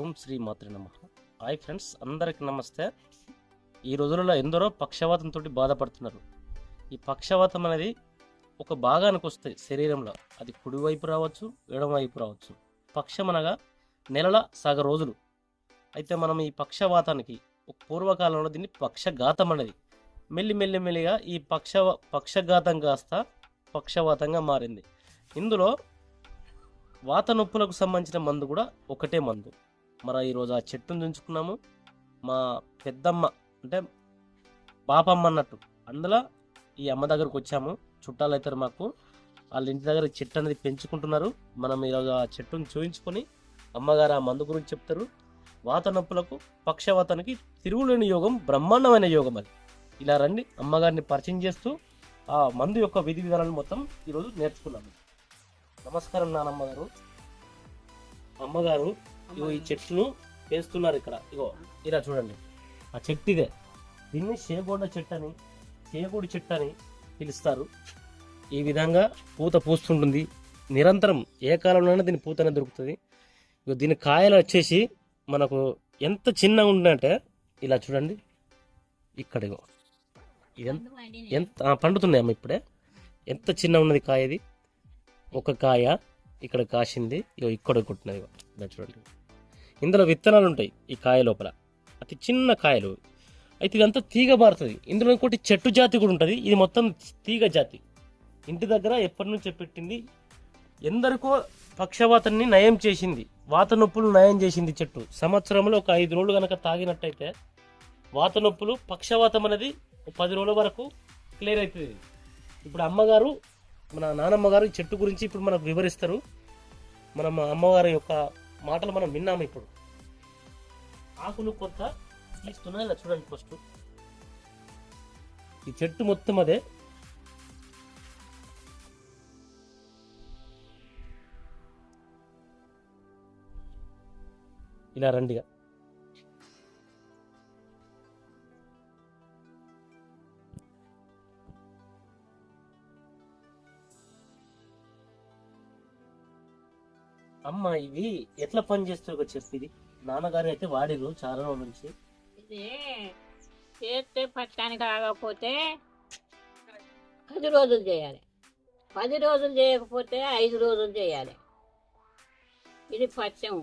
ఓం శ్రీ మాతృ నమ. Hi friends అందరికి నమస్తే. ఈ రోజులలో ఎందరో పక్షవాతంతో బాధపడుతున్నారు. ఈ పక్షవాతం అనేది ఒక భాగానికి వస్తాయి శరీరంలో. అది కుడివైపు రావచ్చు ఎడమవైపు రావచ్చు. పక్షం అనగా నెలల సగ రోజులు. అయితే మనం ఈ పక్షవాతానికి ఒక పూర్వకాలంలో దీన్ని పక్షఘాతం అనేది. మెల్లి మెల్లి మెల్లిగా ఈ పక్ష పక్షఘాతం కాస్త పక్షవాతంగా మారింది. ఇందులో వాత నొప్పులకు సంబంధించిన మందు కూడా ఒకటే మందు. మరి ఈరోజు ఆ చెట్టును దించుకున్నాము. మా పెద్దమ్మ అంటే పాపమ్మ అన్నట్టు. అందులో ఈ అమ్మ దగ్గరకు వచ్చాము. చుట్టాలు అవుతారు మాకు వాళ్ళ ఇంటి దగ్గర చెట్టు అనేది పెంచుకుంటున్నారు. మనం ఈరోజు ఆ చెట్టును చూయించుకొని అమ్మగారు ఆ మందు గురించి చెప్తారు. వాత నొప్పులకు పక్షవాతానికి తిరుగులేని యోగం బ్రహ్మాండమైన యోగం అది. ఇలా రండి అమ్మగారిని పరిచయం చేస్తూ ఆ మందు యొక్క విధి విధానాలు మొత్తం ఈరోజు నేర్చుకున్నాము. నమస్కారం నానమ్మ గారు. అమ్మగారు ఇగో ఈ చెట్టును వేస్తున్నారు ఇక్కడ. ఇగో ఇలా చూడండి. ఆ చెట్టు ఇదే. దీన్ని చేగోడ చెట్టు అని చేగోడి చెట్టు అని పిలుస్తారు. ఈ విధంగా పూత పూస్తుంటుంది. నిరంతరం ఏ కాలంలోనైనా దీని పూతనే దొరుకుతుంది. ఇగో దీని కాయలు వచ్చేసి మనకు ఎంత చిన్నగా ఉందంటే ఇలా చూడండి. ఇక్కడ ఇగో. ఎంత పండుతున్నాయి అమ్మ ఇప్పుడే. ఎంత చిన్న ఉన్నది కాయ ఇది? ఒక కాయ ఇక్కడ కాసింది. ఇగో ఇక్కడ కొట్టినది ఇగో. ఇలా చూడండి. ఇందులో విత్తనాలు ఉంటాయి ఈ కాయ లోపల. అతి చిన్న కాయలు. అయితే ఇదంతా తీగ బారుతుంది ఇందులో ఇంకోటి చెట్టు జాతి కూడా ఉంటుంది. ఇది మొత్తం తీగ జాతి. ఇంటి దగ్గర ఎప్పటి నుంచో పెట్టింది. ఎందరికో పక్షవాతాన్ని నయం చేసింది. వాత నొప్పులు నయం చేసింది చెట్టు. సంవత్సరంలో ఒక ఐదు రోజులు కనుక తాగినట్టయితే వాత నొప్పులు పక్షవాతం అనేది పది రోజుల వరకు క్లియర్ అవుతుంది ఇప్పుడు అమ్మగారు మన నానమ్మ గారు చెట్టు గురించి ఇప్పుడు మనకు వివరిస్తారు. మన అమ్మగారి యొక్క మాటలు మనం విన్నాము ఇప్పుడు. ఆకులు కొంత తీస్తున్నాయి ఇలా చూడండి ఫస్ట్ ఈ చెట్టు మొత్తం అదే. ఇలా రండిగా. అమ్మ ఇవి ఎట్లా పని చేస్తారో చెప్పి నాన్నగారు అయితే వాడిరు చాలా రోజుల నుంచి. ఇది చేస్తే పట్టానికి ఆగకపోతే పది రోజులు చేయాలి. పది రోజులు చేయకపోతే ఐదు రోజులు చేయాలి. ఇది పచ్చం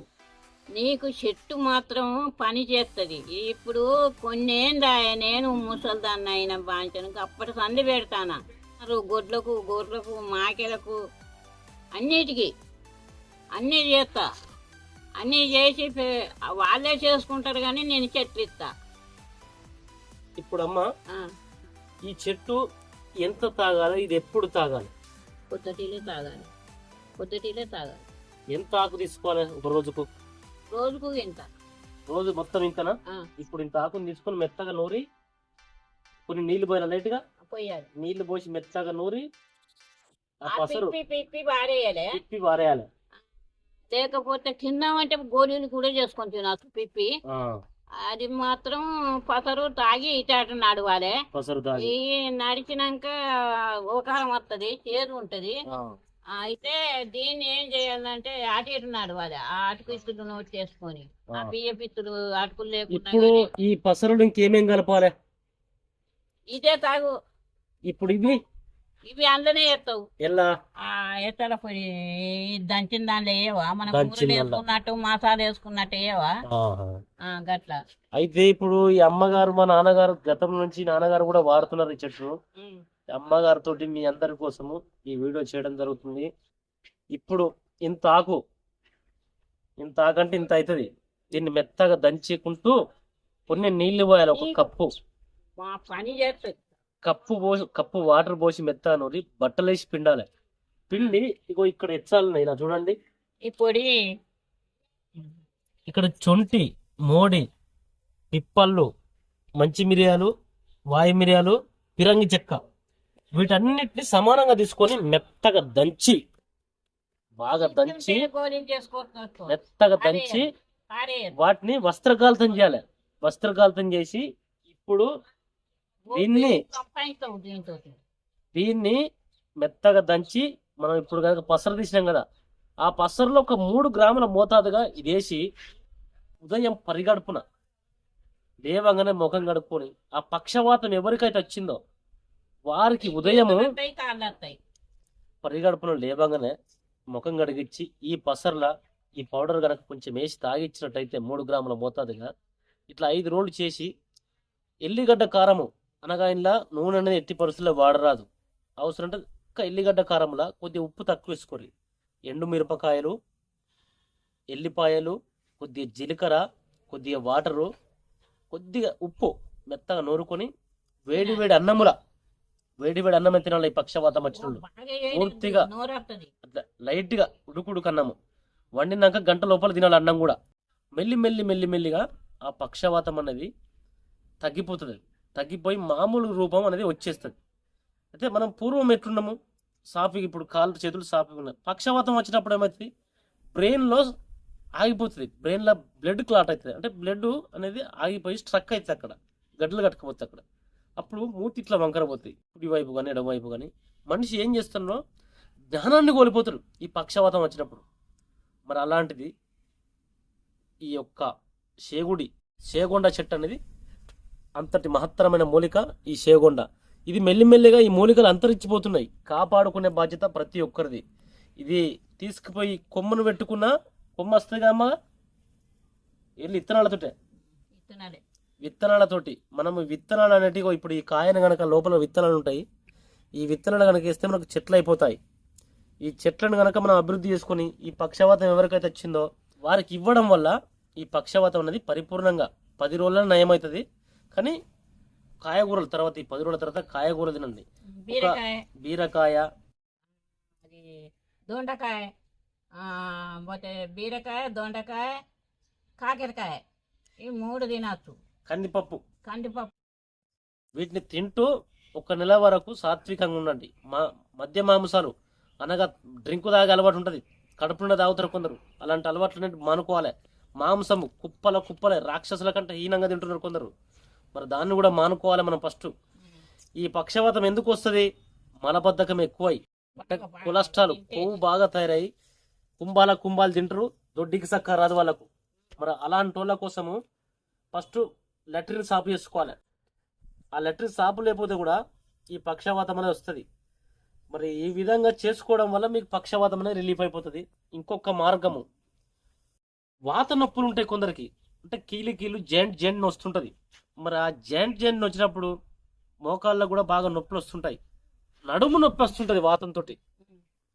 నీకు చెట్టు మాత్రం పని చేస్తుంది ఇప్పుడు కొన్నేందాయ నేను ముసలిదాన్ని అయిన బాంచను అప్పటి సంది పెడతానా. గొడ్లకు గొర్రెలకు మాకెలకు అన్నిటికీ. అన్నీ చేస్తా. అన్నీ చేసి వాళ్ళే చేసుకుంటారు కానీ నేను చెట్లు ఇస్తా. ఇప్పుడు అమ్మ ఆ, ఈ చెట్టు ఎంత తాగాలి? ఇది ఎప్పుడు తాగాలి? పొద్దుటీలే తాగాలి. పొద్దుటీలే తాగాలి. ఎంత ఆకు తీసుకోవాలి ఒక రోజుకు? రోజుకు ఇంత. రోజు మొత్తం ఇంతనా? ఇప్పుడు ఇంత ఆకుని తీసుకొని మెత్తగా నూరి కొన్ని నీళ్ళు పోయిన లైట్గా పోయాలి. నీళ్ళు పోసి మెత్తగా నూరి పసరు పిప్పి పిప్పి పారేయాలి. తిప్పి వారేయాలి లేకపోతే తిందామంటే గోళీలు కూడా చేసుకొని తినచ్చు పిప్పి. అది మాత్రం పసరు తాగి ఇటాట నడవాలి. ఈ నడిచినాక ఓకారం వస్తుంది చేదు ఉంటది. అయితే దీన్ని ఏం చేయాలంటే అటు ఇటు నడవాలి ఆ అటుకు ఇత్తులు నోట్ చేసుకొని. ఆ. బియ్య పిత్తులు అటుకులు లేకుండా ఈ పసరులు ఇంకేమేం కలపాలి? ఇదే తాగు. ఇప్పుడు ఇవి? ఇవి అందులోనే ఎత్తావు ఎలా? ఆ ఎత్తల పొడి ఈ దంచిన దాంట్లో వేయవా? మనం కూరలు. వేసుకున్నట్టు మసాలా వేసుకున్నట్టు. ఆ, గట్ల. అయితే ఇప్పుడు ఈ అమ్మగారు మా నాన్నగారు గతం నుంచి నాన్నగారు కూడా వాడుతున్నారు ఈ చెట్టును అమ్మగారి తోటి మీ అందరి కోసము ఈ వీడియో చేయడం జరుగుతుంది. ఇప్పుడు ఇంత ఆకు ఇంత ఆకంటే ఇంత అవుతుంది. దీన్ని మెత్తగా దంచుకుంటూ కొన్ని నీళ్ళు పోయాలి ఒక కప్పు. మా పని చేస్తుంది కప్పు పోసి కప్పు వాటర్ పోసి మెత్తగా నూరి బట్టలు వేసి పిండాలి. పిండి ఇగో ఇక్కడ ఎచ్చాలి ఇలా చూడండి. ఈ పొడి. ఇక్కడ చొంటి మోడి పిప్పళ్ళు మంచి మిరియాలు వాయు మిరియాలు పిరంగి చెక్క. వీటన్నిటిని సమానంగా తీసుకొని మెత్తగా దంచి బాగా దంచి మెత్తగా దంచి. వాటిని వస్త్రకాలితం చేయాలి. వస్త్రకాలితం చేసి ఇప్పుడు దీన్ని దీన్ని మెత్తగా దంచి మనం ఇప్పుడు కనుక పసరు తీసినాం కదా ఆ పసరులో ఒక మూడు గ్రాముల మోతాదుగా ఇది వేసి ఉదయం పరిగడుపున లేవగానే ముఖం కడుక్కొని ఆ పక్షవాతం ఎవరికైతే వచ్చిందో వారికి వస్తాయి పరిగడుపున లేవగానే ముఖం కడిగిచ్చి ఈ పసర్ల ఈ పౌడర్ కనుక కొంచెం వేసి తాగిచ్చినట్టయితే మూడు గ్రాముల మోతాదుగా ఇట్లా ఐదు రోజులు చేసి ఎల్లిగడ్డ కారము అనగా ఇంట్లో నూనె అనేది ఎట్టి పరిస్థితుల్లో వాడరాదు అవసరం అంటే ఒక్క ఎల్లిగడ్డ కారంలో కొద్దిగా ఉప్పు తక్కువ వేసుకోరి ఎండు మిరపకాయలు ఎల్లిపాయలు కొద్దిగా జీలకర్ర కొద్దిగా వాటరు కొద్దిగా ఉప్పు మెత్తగా నూరుకొని వేడి వేడి అన్నముల వేడి వేడి అన్నం తినాలి ఈ పక్షవాతం వచ్చిన వాళ్ళు. పూర్తిగా. అట్లా లైట్గా ఉడుకుడుకు అన్నము వండినాక గంట లోపల తినాలి అన్నం కూడా మెల్లి మెల్లి మెల్లి మెల్లిగా ఆ పక్షవాతం అనేది తగ్గిపోతుంది తగ్గిపోయి మామూలు రూపం అనేది వచ్చేస్తుంది. అయితే మనం పూర్వం ఎట్లున్నాము? సాఫీ ఇప్పుడు కాళ్ళు చేతులు సాఫీగా ఉన్నాయి. పక్షవాతం వచ్చినప్పుడు ఏమవుతుంది బ్రెయిన్లో ఆగిపోతుంది. బ్రెయిన్లో బ్లడ్ క్లాట్ అవుతుంది. అంటే బ్లడ్ అనేది ఆగిపోయి స్ట్రక్ అవుతుంది అక్కడ. గడ్డలు కట్టుకుపోతుంది అక్కడ. అప్పుడు మూతి ఇట్లా వంకరపోతుంది కుడి వైపు కానీ ఎడమవైపు కానీ మనిషి ఏం చేస్తున్నారో జ్ఞానాన్ని కోల్పోతారు ఈ పక్షవాతం వచ్చినప్పుడు. మరి అలాంటిది ఈ యొక్క షేగుడి షేగొండ చెట్టు అనేది అంతటి మహత్తరమైన మూలిక ఈ షేగొండ ఇది మెల్లిమెల్లిగా ఈ మూలికలు అంతరించిపోతున్నాయి. కాపాడుకునే బాధ్యత ప్రతి ఒక్కరిది. ఇది తీసుకుపోయి కొమ్మను పెట్టుకున్న కొమ్మ వస్తుంది కదా అమ్మ వెళ్ళి ఇత్తనాలతోటే విత్తనాలతోటి మనము విత్తనాలు అనేటివి ఇప్పుడు ఈ కాయను గనక లోపల విత్తనాలు ఉంటాయి. ఈ విత్తనాలు కనుక వేస్తే మనకు చెట్లు అయిపోతాయి. ఈ చెట్లను గనక మనం అభివృద్ధి చేసుకొని ఈ పక్షవాతం ఎవరికైతే వచ్చిందో వారికి ఇవ్వడం వల్ల ఈ పక్షవాతం అనేది పరిపూర్ణంగా పది రోజుల్లో నయమవుతుంది. కానీ కాయగూరల తర్వాత ఈ పది రోజుల తర్వాత కాయగూర తినండి. బీరకాయ. బీరకాయ. అది దొండకాయ. పోతే బీరకాయ దొండకాయ కాకరకాయ. ఈ మూడు తినచ్చు. కందిపప్పు. కందిపప్పు. వీటిని తింటూ ఒక నెల వరకు సాత్వికంగా ఉండండి. మా మద్య మాంసాలు అనగా డ్రింక్ తాగే అలవాటు ఉంటుంది. కడుపు నుండి తాగుతారు కొందరు. అలాంటి అలవాట్లు మానుకోవాలి. మాంసము కుప్పల కుప్పలే రాక్షసుల కంటే హీనంగా తింటున్నారు కొందరు. మరి దాన్ని కూడా మానుకోవాలి మనం ఫస్ట్. ఈ పక్షవాతం ఎందుకు వస్తుంది? మలబద్ధకం ఎక్కువై. కొలెస్ట్రాల్ కొవ్వు బాగా తయారై కుంభాల కుంభాలు తింటారు దొడ్డికి సక్క రాదు వాళ్ళకు. మరి అలాంటి వాళ్ళ కోసము ఫస్ట్ లెటరిన్ సాపు చేసుకోవాలి. ఆ లెటరిన్ సాపు లేకపోతే కూడా ఈ పక్షవాతం అనేది వస్తుంది. మరి ఈ విధంగా చేసుకోవడం వల్ల మీకు పక్షవాతం అనేది రిలీఫ్ అయిపోతుంది. ఇంకొక మార్గము. వాత నొప్పులు ఉంటాయి కొందరికి. అంటే కీలు కీలు జాయింట్ జాయింట్ వస్తుంటుంది మరి ఆ జాయింట్ జాయింట్ వచ్చినప్పుడు మోకాళ్ళలో కూడా బాగా నొప్పులు వస్తుంటాయి నడుము నొప్పి వస్తుంటుంది వాతంతో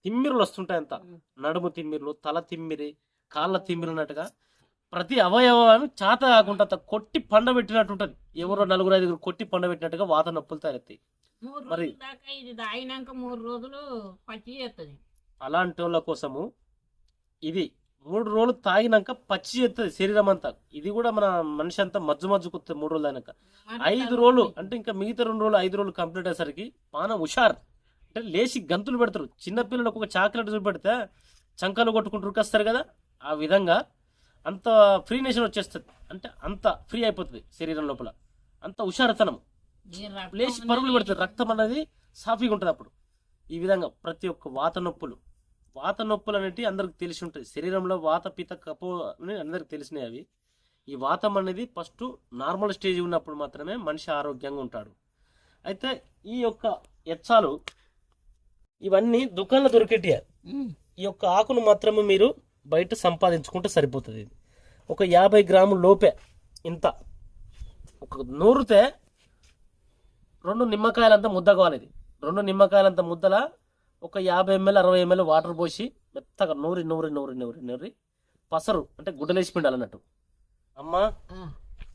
తిమ్మిరులు వస్తుంటాయి అంత నడుము తిమ్మిర్లు తల తిమ్మిరి కాళ్ళ తిమ్మిరి అన్నట్టుగా ప్రతి అవయవాన్ని చేత కాకుండా కొట్టి పండబెట్టినట్టు ఉంటుంది ఎవరో నలుగురు ఐదుగురు కొట్టి పండబెట్టినట్టుగా వాత నొప్పులు తయారవుతాయి. మరి- మూడు రోజులు అలాంటి వాళ్ళ కోసము ఇది మూడు రోజులు తాగినాక పచ్చి చేస్తుంది శరీరం అంతా. ఇది కూడా మన మనిషి అంతా మజ్జు మజ్జుకుతుంది మూడు రోజులు అయినాక ఐదు రోజులు అంటే ఇంకా మిగతా రెండు రోజులు ఐదు రోజులు కంప్లీట్ అయ్యేసరికి పానం హుషార్. అంటే లేచి గంతులు పెడతారు. చిన్నపిల్లలకు ఒక చాక్లెట్ చూపెడితే చంకలు కొట్టుకుంటూ ఉరికొస్తారు కదా. ఆ విధంగా అంత ఫ్రీనేషన్ వచ్చేస్తుంది. అంటే అంత ఫ్రీ అయిపోతుంది శరీరం లోపల. అంత హుషారుతనం. లేచి పరుగులు పెడుతుంది రక్తం అనేది సాఫీగా ఉంటుంది అప్పుడు. ఈ విధంగా ప్రతి ఒక్క వాత నొప్పులు వాత నొప్పులు అనేటివి అందరికి తెలిసి ఉంటుంది శరీరంలో వాత పిత కపో అని అందరికి తెలిసినాయి అవి. ఈ వాతం అనేది ఫస్ట్ నార్మల్ స్టేజ్ ఉన్నప్పుడు మాత్రమే మనిషి ఆరోగ్యంగా ఉంటాడు. అయితే ఈ యొక్క ఎచ్చాలు ఇవన్నీ దుకాణంలో దొరికేటివి ఉమ్. ఈ యొక్క ఆకును మాత్రమే మీరు బయట సంపాదించుకుంటే సరిపోతుంది ఇది. ఒక యాభై గ్రాముల లోపే ఇంత. ఒక నూరితే రెండు నిమ్మకాయలంత ముద్ద కావాలి ఇది. రెండు నిమ్మకాయలంత ముద్దల ఒక యాభై ఎంఎల్ అరవై ఎంఎల్ వాటర్ పోసి మెత్తగా నూరి నూరి నూరి నూరి నూరి పసరు అంటే గుడ్డలేసి పిండాలి అన్నట్టు అమ్మా.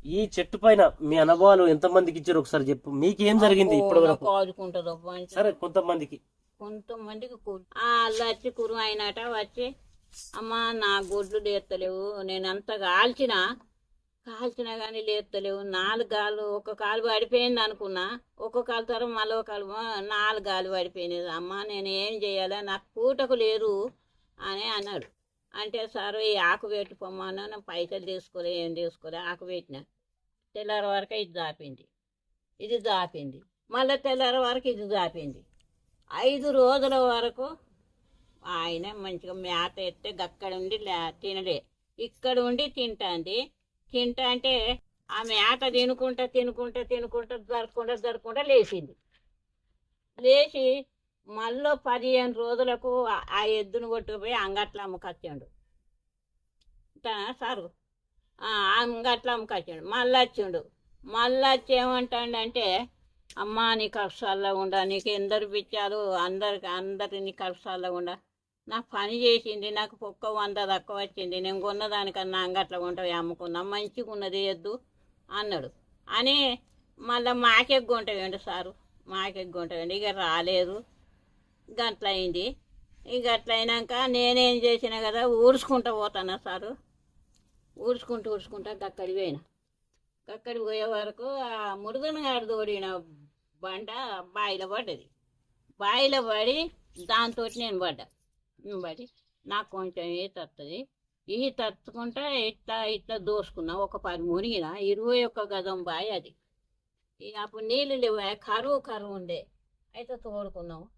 ఈ చెట్టు పైన మీ అనుభవాలు ఎంతమందికి ఇచ్చారు ఒకసారి చెప్పు. మీకేం జరిగింది వరకు? మంచి సరే కొంతమందికి. కొంతమందికి వచ్చి కురు అయినట వచ్చి అమ్మా నా గుడ్లు లేస్తలేవు నేను అంత కాల్చిన కాల్చినా కానీ లేస్తలేవు నాలుగు గాలు ఒక కాలు పడిపోయింది అనుకున్నా. ఒక కాలు తర్వాత మళ్ళీ ఒక కాలు నాలుగు గాలు పడిపోయినది అమ్మ నేను ఏం చేయాలి? నాకు పూటకు లేరు అని అన్నాడు. అంటే సార్ ఈ ఆకు పెట్టుకోమన్నా నేను పైసలు తీసుకోలే ఏం తీసుకోలే ఆకు పెట్టిన. తెల్లారి వరకు ఇది దాపింది. ఇది దాపింది. మళ్ళీ తెల్లారి వరకు ఇది దాపింది. ఐదు రోజుల వరకు ఆయన మంచిగా మేత ఎత్తే అక్కడ ఉండి లే- తినలే. ఇక్కడ ఉండి తింటాంది. తింటా అంటే ఆమె ఆట తినుకుంటా తినుకుంటా తినుకుంటా జరుపుకుంటా జరుపుకుంటా లేచింది. లేచి మళ్ళీ పదిహేను రోజులకు ఆ- ఎద్దును కొట్టుకుపోయి అంగట్ల అమ్ముకొచ్చాడు. సారు. ఆ, అంగట్ల అమ్ముకొచ్చాడు. మళ్ళీ వచ్చిండు. మళ్ళీ వచ్చి ఏమంటాడంటే అమ్మ నీ కష్టాల్లో ఉండా నీకు ఎందరు పిచ్చారు అందరికి అందరి నీ కష్టాల్లో ఉండా నాకు పని చేసింది నాకు ఒక్క వంద తక్కువ వచ్చింది నేను కొన్నదానికన్నా అంగట్లో కొంటావు అమ్ముకున్నా మంచిగా ఉన్నది వద్దు అన్నాడు. అని మళ్ళీ మాకెగ్గుంటాయండి సారు? మాకెగ్గుంటాయండి ఇక రాలేదు. గంటలైంది అయింది ఇక అట్లయినాక నేనేం చేసిన కదా ఊడ్చుకుంటా పోతానా సారు? ఊడ్చుకుంటూ ఊడ్చుకుంటా అక్కడికి పోయినా. అక్కడికి పోయే వరకు ఆ మురుగనగాడు తోడిన బండ బాయిలో పడ్డది. బాయిలో పడి దాంతో నేను పడ్డా. మరి నాకు కొంచెం ఈత వస్తుంది ఈ తత్తుకుంటా ఇట్లా ఇట్లా దోసుకున్నా. ఒక పది మునిగిన ఇరవై ఒక్క గదం బాయి అది. ఇక అప్పుడు నీళ్ళు లేవు. కరువు కరువు ఉండే. అయితే తోడుకున్నాం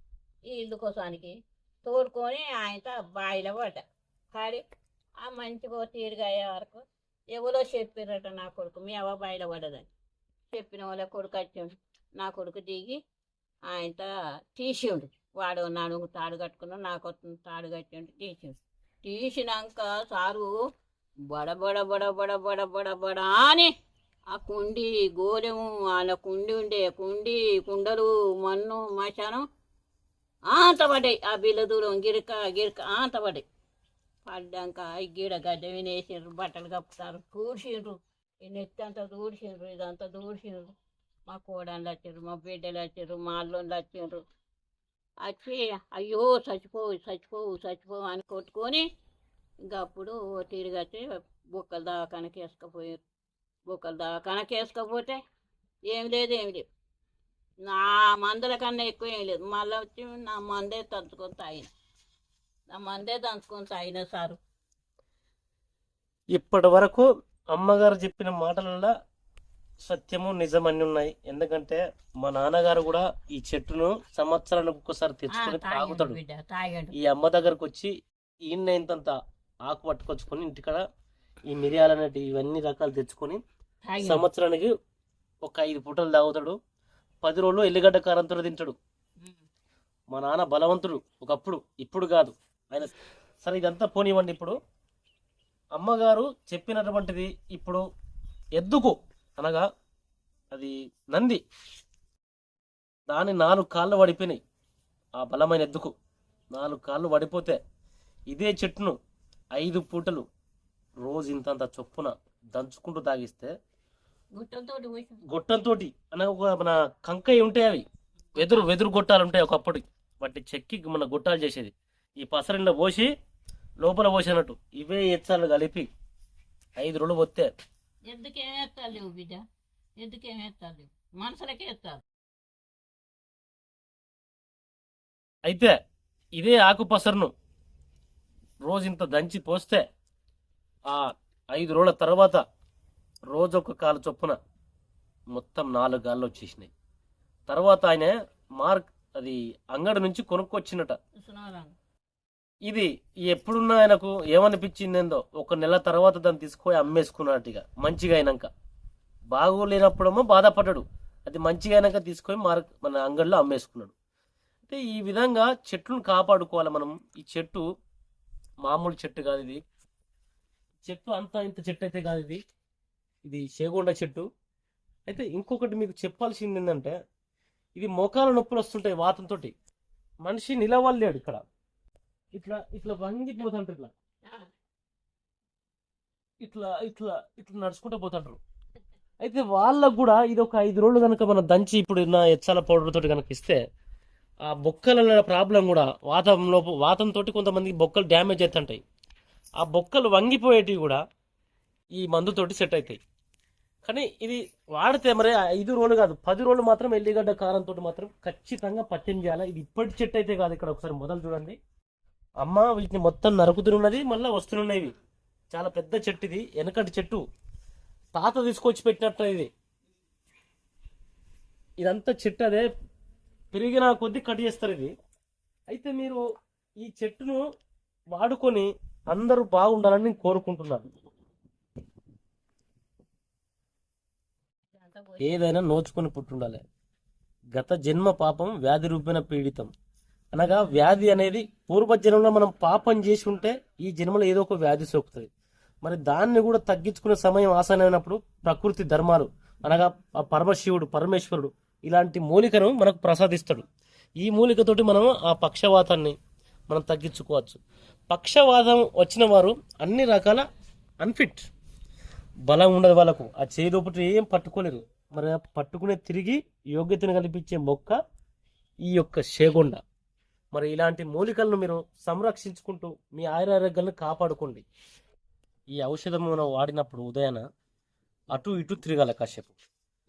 ఈ ఇల్లు కోసానికి. తోడుకొని ఆయన బాయిలో పడ్డ. పడి ఆ మంచిగా తీరుగా అయ్యే వరకు ఎవరో చెప్పిరట నా కొడుకు. మీ అవ్వ బాయిలో పడదని చెప్పిన వాళ్ళ కొడుకు వచ్చి నా కొడుకు దిగి ఆయన తీసిండు వాడు నడుము తాడు కట్టుకున్నాడు నాకు తాడు కట్టిండు తీసిండు తీసినాక సారు బడ బడ బడ బడ బడ బడ బడ అని ఆ కుండి గోధుమ వాళ్ళ కుండి ఉండే కుండి కుండలు మన్ను మశానం అంత పడ్డాయి. ఆ బిల్ల దూరం గిరక గిరక అంత పడ్డాయి. పడ్డాక గిడ గీడ గడ్డ వినేసిండ్రు బట్టలు కప్పుతారు తూడ్చిండ్రు ఈ నెత్తి అంతా తూడ్చిండ్రు ఇదంతా తూడ్చిండ్రు మా కోడళ్ళు వచ్చారు మా బిడ్డలు వచ్చారు మా అల్లుళ్ళు వచ్చిండ్రు వచ్చి అయ్యో చచ్చిపోవు చచ్చిపోవు చచ్చిపోవు అని కొట్టుకొని ఇంకా అప్పుడు తిరిగి వచ్చి బొక్కలు దాకానికి వేసుకపోయారు బొక్కల దాకానికి వేసుకపోతే ఏం లేదు ఏం లేదు. నా మందుల కన్నా ఎక్కువ ఏం లేదు. మళ్ళీ వచ్చి నా మందే తంచుకొని తాగిన. నా మందే తంచుకొని తాగిన సారు. ఇప్పటి వరకు అమ్మగారు చెప్పిన మాటలలో సత్యము నిజం అన్ని ఉన్నాయి. ఎందుకంటే మా నాన్నగారు కూడా ఈ చెట్టును సంవత్సరానికి ఒక్కసారి తెచ్చుకొని తాగుతాడు. ఈ అమ్మ దగ్గరకు వచ్చి ఈయన ఇంతంత ఆకు పట్టుకొచ్చుకొని ఇంటికాడ ఈ మిరియాలు అనేటి ఇవన్నీ రకాలు తెచ్చుకొని సంవత్సరానికి ఒక ఐదు పూటలు తాగుతాడు. పది రోజులు ఎల్లిగడ్డ కారంతో తింటాడు. మా నాన్న బలవంతుడు ఒకప్పుడు ఇప్పుడు కాదు. ఆయన సరే ఇదంతా పోనివ్వండి ఇప్పుడు. అమ్మగారు చెప్పినటువంటిది ఇప్పుడు ఎద్దుకు అనగా అది నంది. దాని నాలుగు కాళ్ళు పడిపోయినాయి ఆ బలమైన ఎద్దుకు నాలుగు కాళ్ళు పడిపోతే ఇదే చెట్టును ఐదు పూటలు రోజు ఇంతంత చొప్పున దంచుకుంటూ తాగిస్తే గొట్టంతో అనే ఒక మన కంకయ్య ఉంటాయి అవి. వెదురు వెదురు గొట్టాలు ఉంటాయి ఒకప్పుడు. వాటి చెక్కి మన గొట్టాలు చేసేది. ఈ పసరిండ పోసి లోపల పోసినట్టు ఇవే ఎచ్చాలు కలిపి ఐదు రోజులు పోతే ఎందుకేం వేస్తారు లేవు బిడ్డ? ఎందుకేం వేస్తారు లేవు మనుషులకే వేస్తారు అయితే ఇదే ఆకు పసరును రోజు ఇంత దంచి పోస్తే ఆ ఐదు రోజుల తర్వాత రోజు ఒక కాలు చొప్పున మొత్తం నాలుగు గాళ్ళు వచ్చేసినాయి. తర్వాత ఆయన మార్క్ అది అంగడి నుంచి కొనుక్కొచ్చినట. ఇది ఎప్పుడున్న ఆయనకు ఏమనిపించిందేందో ఒక నెల తర్వాత దాన్ని తీసుకొని అమ్మేసుకున్నట్టుగా మంచిగా అయినాక. బాగోలేనప్పుడేమో బాధపడ్డాడు. అది మంచిగా అయినాక తీసుకొని మార్ మన అంగడిలో అమ్మేసుకున్నాడు. అయితే ఈ విధంగా చెట్లను కాపాడుకోవాలి మనం. ఈ చెట్టు మామూలు చెట్టు కాదు ఇది. చెట్టు అంత ఇంత చెట్టు అయితే కాదు ఇది. ఇది చేగొండ చెట్టు. అయితే ఇంకొకటి మీకు చెప్పాల్సింది ఏంటంటే ఇది మోకాల నొప్పులు వస్తుంటాయి వాతంతో మనిషి నిలవలేడు ఇక్కడ. ఇట్లా ఇట్లా వంగిపోతుంటారు ఇట్లా. ఇట్లా ఇట్లా ఇట్లా నడుచుకుంటూ పోతుంటారు. అయితే వాళ్ళకు కూడా ఇది ఒక ఐదు రోజులు కనుక మనం దంచి ఇప్పుడు నా ఎచ్చాల పౌడర్ తోటి కనుక ఇస్తే ఆ బొక్కల ప్రాబ్లం కూడా వాతంలో వాతంతో కొంతమందికి బొక్కలు డ్యామేజ్ అవుతుంటాయి ఆ బొక్కలు వంగిపోయేటివి కూడా ఈ మందుతోటి సెట్ అవుతాయి. కానీ ఇది వాడితే మరి ఐదు రోజులు కాదు పది రోజులు మాత్రం ఎల్లిగడ్డ కారంతో మాత్రం ఖచ్చితంగా పత్యం చేయాలి? ఇది ఇప్పటి చెట్టు అయితే కాదు ఇక్కడ ఒకసారి మొదలు చూడండి. అమ్మ వీటిని మొత్తం నరుకుతున్నది మళ్ళీ వస్తున్నాయి చాలా పెద్ద చెట్టు ఇది వెనకటి చెట్టు. తాత తీసుకొచ్చి పెట్టినట్టు ఇది ఇదంతా చెట్టు అదే. పెరిగిన కొద్దీ కట్ చేస్తారు ఇది. అయితే మీరు ఈ చెట్టును వాడుకొని అందరూ బాగుండాలని నేను కోరుకుంటున్నాను ఏదైనా నోచుకొని పుట్టుండాలి. గత జన్మ పాపం వ్యాధి రూపేణ పీడితం. అనగా వ్యాధి అనేది పూర్వజన్మలో మనం పాపం చేసి ఉంటే ఈ జన్మలో ఏదో ఒక వ్యాధి సోకుతుంది. మరి దాన్ని కూడా తగ్గించుకునే సమయం ఆసనమైనప్పుడు ప్రకృతి ధర్మాలు అనగా ఆ పరమశివుడు పరమేశ్వరుడు ఇలాంటి మూలికను మనకు ప్రసాదిస్తాడు. ఈ మూలికతోటి మనం ఆ పక్షవాతాన్ని మనం తగ్గించుకోవచ్చు. పక్షవాతం వచ్చిన వారు అన్ని రకాల అన్ఫిట్ బలం ఉండదు వాళ్ళకు. ఆ చేయి లోపల ఏం పట్టుకోలేరు. మరి పట్టుకునే తిరిగి యోగ్యతను కల్పించే మొక్క ఈ యొక్క షేగొండ మరి ఇలాంటి మూలికలను మీరు సంరక్షించుకుంటూ మీ ఆయురారోగ్యాలను కాపాడుకోండి. ఈ ఔషధం మనం వాడినప్పుడు ఉదయాన అటు ఇటు తిరగాలి కాసేపు.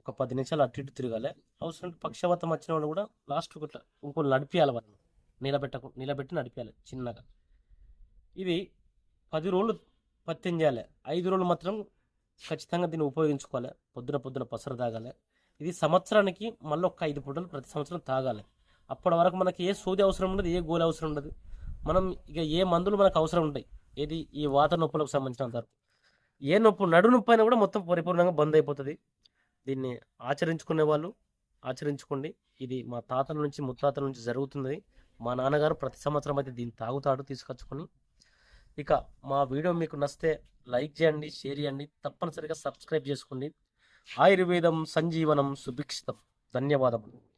ఒక పది నిమిషాలు అటు ఇటు తిరగాలి. అవసరం పక్షవాతం వచ్చిన వాళ్ళు కూడా లాస్ట్ ఇట్లా ఇంకో నడిపియాలి వాళ్ళని. నిలబెట్టకు నిలబెట్టి నడిపియాలి చిన్నగా. ఇది పది రోజులు పత్యం చేయాలి. ఐదు రోజులు మాత్రం ఖచ్చితంగా దీన్ని ఉపయోగించుకోవాలి. పొద్దున పొద్దున పసరు తాగాలి. ఇది సంవత్సరానికి మళ్ళీ ఒక ఐదు పూటలు ప్రతి సంవత్సరం తాగాలి. అప్పటి వరకు మనకి ఏ సూది అవసరం ఉండదు ఏ గోలి అవసరం ఉండదు. మనం ఇక ఏ మందులు మనకు అవసరం ఉంటాయి? ఏది? ఈ వాత నొప్పులకు సంబంధించినంత వరకు. ఏ నొప్పు నడు నొప్పి అయినా కూడా మొత్తం పరిపూర్ణంగా బంద్ అయిపోతుంది. దీన్ని ఆచరించుకునే వాళ్ళు ఆచరించుకోండి. ఇది మా తాతల నుంచి ముత్తాతల నుంచి జరుగుతుంది మా నాన్నగారు ప్రతి సంవత్సరం అయితే దీన్ని తాగుతాడు తీసుకొచ్చుకొని. ఇక మా వీడియో మీకు నచ్చితే లైక్ చేయండి షేర్ చేయండి. తప్పనిసరిగా సబ్స్క్రైబ్ చేసుకోండి. ఆయుర్వేదం సంజీవనం సుభిక్షితం. ధన్యవాదములు.